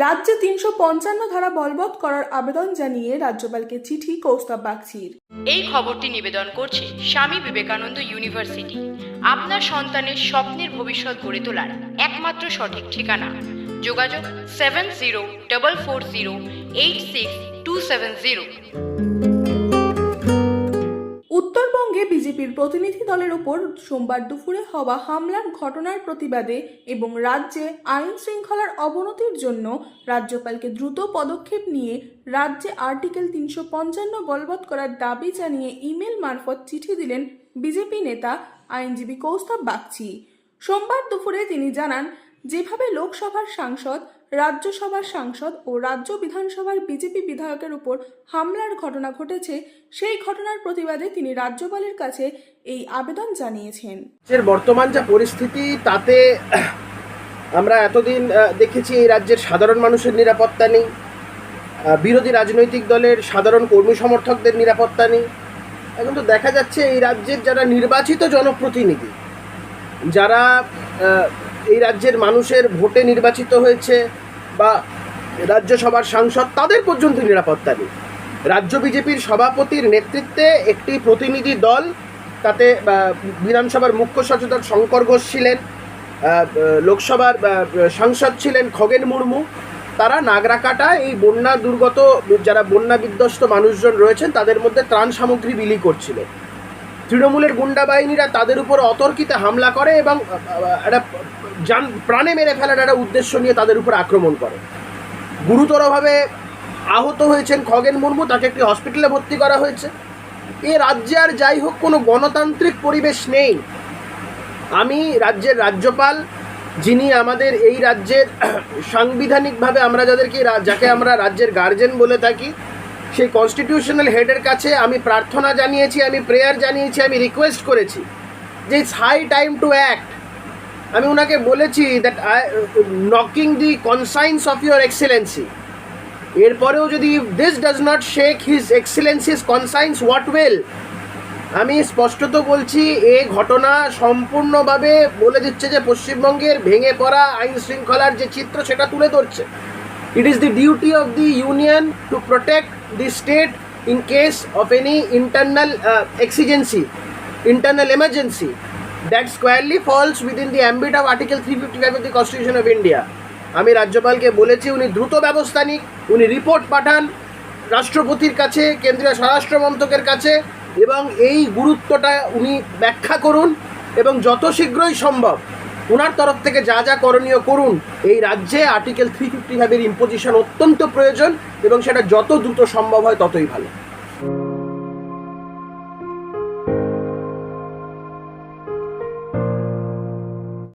রাজ্যে তিনশো পঞ্চান্ন ধারা বলবৎ করার আবেদন জানিয়ে রাজ্যপালকে চিঠি কৌস্তব বাগচির। এই খবরটি নিবেদন করছে স্বামী বিবেকানন্দ ইউনিভার্সিটি। আপনার সন্তানের স্বপ্নের ভবিষ্যৎ গড়ে তোলার একমাত্র সঠিক ঠিকানা। যোগাযোগ seven zero double four zero eight six two seven zero. উত্তরবঙ্গে বিজেপির প্রতিনিধি দলের ওপর সোমবার দুপুরে হওয়া হামলার ঘটনার প্রতিবাদে এবং রাজ্যে আইন শৃঙ্খলার অবনতির জন্য রাজ্যপালকে দ্রুত পদক্ষেপ নিয়ে রাজ্যে আর্টিকেল তিনশো পঞ্চান্ন বলবৎ করার দাবি জানিয়ে ইমেল মারফত চিঠি দিলেন বিজেপি নেতা আইনজীবী কৌস্তব বাগচি। সোমবার দুপুরে তিনি জানান, যেভাবে লোকসভার সাংসদ রাজ্যসভার সাংসদ ও রাজ্য বিধানসভার বিজেপি বিধায়কের উপর হামলার ঘটনা ঘটেছে, সেই ঘটনার প্রতিবাদে তিনি রাজ্যপালের কাছে এই আবেদন জানিয়েছেন। বর্তমান যা পরিস্থিতি, তাতে আমরা এতদিন দেখেছি এই রাজ্যের সাধারণ মানুষের নিরাপত্তা নেই বিরোধী রাজনৈতিক দলের সাধারণ কর্মী সমর্থকদের নিরাপত্তা নেই। এখন তো দেখা যাচ্ছে এই রাজ্যের যারা নির্বাচিত জনপ্রতিনিধি, যারা এই রাজ্যের মানুষের ভোটে নির্বাচিত হয়েছে বা রাজ্যসভার সাংসদ, তাদের পর্যন্ত নিরাপত্তা নেই। রাজ্য বিজেপির সভাপতির নেতৃত্বে একটি প্রতিনিধি দল, তাতে বিধানসভার মুখ্য সচেতক শঙ্কর ঘোষ ছিলেন লোকসভার সাংসদ ছিলেন খগেন মুর্মু। তারা নাগরাকাটা, এই বন্যা দুর্গত, যারা বন্যা বিধ্বস্ত মানুষজন রয়েছেন, তাদের মধ্যে ত্রাণ সামগ্রী বিলি করছিল তৃণমূলের গুন্ডা বাহিনীরা তাদের উপর অতর্কিতে হামলা করে এবং একটা যান, প্রাণে মেরে ফেলার একটা উদ্দেশ্য নিয়ে তাদের উপর আক্রমণ করে। গুরুতরভাবে আহত হয়েছেন খগেন মুর্মু, তাকে একটি হসপিটালে ভর্তি করা হয়েছে। এ রাজ্যে আর যাই হোক, কোনো গণতান্ত্রিক পরিবেশ নেই। আমি রাজ্যের রাজ্যপাল, যিনি আমাদের এই রাজ্যের সাংবিধানিকভাবে আমরা যাদেরকে, যাকে আমরা রাজ্যের গার্জেন বলে থাকি সেই কনস্টিটিউশনাল হেডের কাছে আমি প্রার্থনা জানিয়েছি, আমি প্রেয়ার জানিয়েছি, আমি রিকোয়েস্ট করেছি যে it's high time to act আমি ওনাকে বলেছি that I knocking the conscience of your excellency এরপরেও যদি this does not shake his excellency's conscience what well আমি স্পষ্টত বলছি, এ ঘটনা সম্পূর্ণভাবে বলে দিচ্ছে যে পশ্চিমবঙ্গের ভেঙে পড়া আইন শৃঙ্খলার যে চিত্র, সেটা তুলে ধরছে। It is the duty of the union to protect state in case of any internal exigency internal emergency that squarely falls within the ambit of article three fifty five of the constitution of India আমি রাজ্যপালকে বলেছি, উনি দ্রুত ব্যবস্থা নিক, উনি report পাঠান রাষ্ট্রপতির কাছে, কেন্দ্রীয় স্বরাষ্ট্র মন্ত্রকের কাছে এবং এই গুরুত্বটা উনি ব্যাখ্যা করুন এবং যত শীঘ্রই সম্ভব ওনার তরফ থেকে যা যা করণীয় করুন, এই রাজ্যে আর্টিকেল থ্রি ফিফটি ফাইভের ইম্পোজিশন অত্যন্ত প্রয়োজন এবং সেটা যত দ্রুত সম্ভব হয় ততই ভালো।